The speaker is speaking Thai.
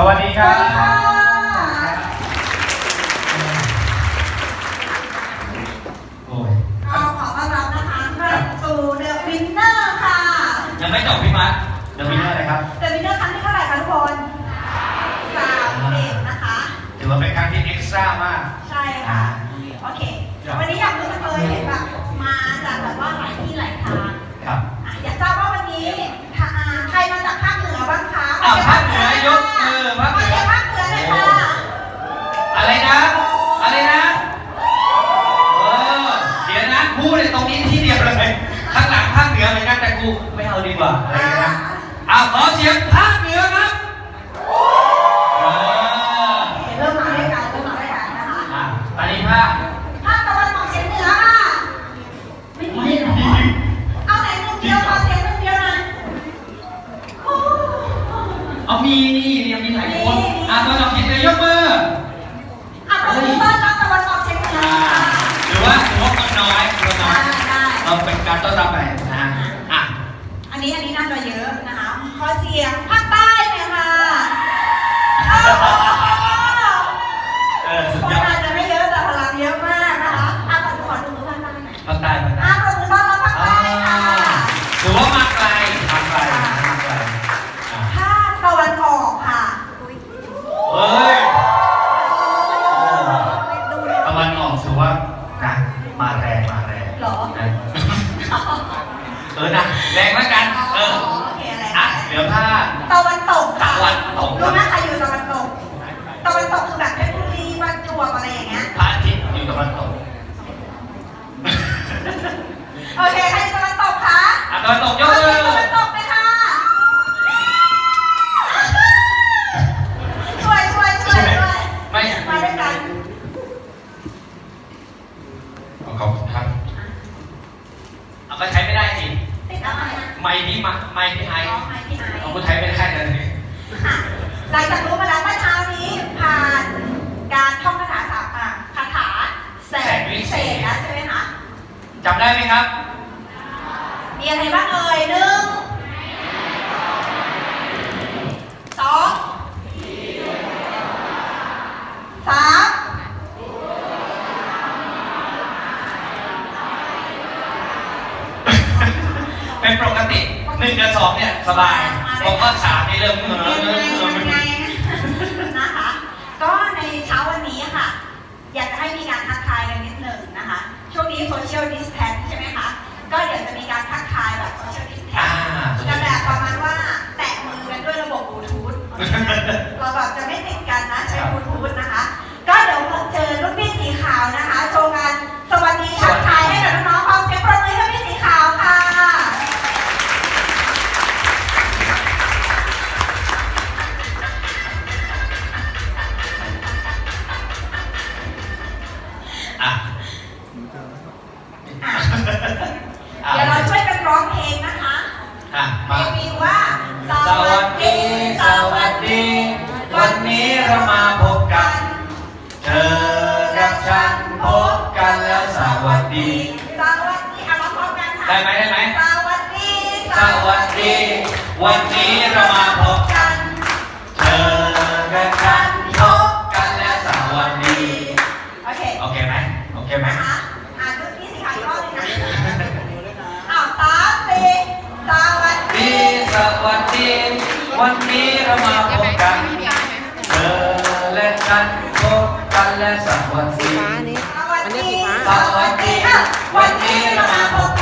สวัสดีคสรัวับสดีค่ะโอ้ยก็ขอต้อนรับนะคะสู่ The Winner ค่ะ ยังไม่จบพี่มัดเดี๋ยวมีเรื่องอะไรครับ The Winner ครั้งที่เท่าไหร่คะทุกคนสามสิบนะคะ ถือว่าเป็นครั้งที่เอ็กซ์ตร้ามาก ใช่ค่ะ โอเค วันนี้อยาก นือเหมือนกันแต่กูไม่เอาดีกว่าอะไรอย่างเงี้ยนะอ้าวขอเสียงภาคเหนือครับเออเริ่มมาด้วยกันเริ่มมาด้วยกันนะคะอะตอนนี้ภาคภาคตะวันออกเฉียงเหนือค่ะ ไม่มีเลยเหรอเอาไหนหนึ่งเดียวขอเสียงหนึ่งเดียวนะโอ้ เอามีนี่ยังมีหลายคนอะตอนออกเสียงเหนือยกมือ การต้อนรับไปนะฮะอะอันนี้อันนี้น่าจะเยอะนะคะ ขอเสียงภาคใต้หน่อยค่ะ เอาก็ใช้ไม่ได้สิติดอะไรนะไม่พี่มาไม่พี่ไออ๋อไม่พี่ไอเอาคุณใช้ไม่ได้เลยค่ะหลังจากรู้มาแล้วเมื่อเช้านี้ผ่านการท่องคาถาสามอะคาถาแสงวิเศษแล้วใช่ไหมคะ จำได้ไหมครับ มีอะไรบ้างเอ่ยหนึ่งสองสาม เป็นปกติหนึ่งกับสอง เนี่ยสบายผมก็สามนี่เริ่มเออยังเอไงอเออยังไงนะคะ ก็ในเช้าวันนี้ค่ะ อยากจะให้มีการทักทายกันนิดหนึ่งนะคะ ช่วงนี้โซเชียลดิสแทนใช่ไหมคะ ก็เดี๋ยวจะมีการทักทายแบบโซเชียลดิสแทอ่านจะแบบประมาณว่าแตะมือกันด้วยระบบบลูทูธ เดี๋ยวเราช่วยกันร้องเพลงนะคะอะเพลมา งมีว่าสวัสดี สวัสดี วันนี้เรามาพบกัน เธอกับฉันพบกันแล้วสวัสดี สวัสดีอะร้องพร้อมกันค่ะได้ไหมได้ไหม สวัสดี สวัสดี วันนี้เรามาพบกัน เธอ วัสดีวันนี้เรามาพบกันเธอและฉันพบกันและสวัสดีฟ้านี้สวัสอันนี้ดีสีฟ้าสวัสดีอะวันนี้เรามา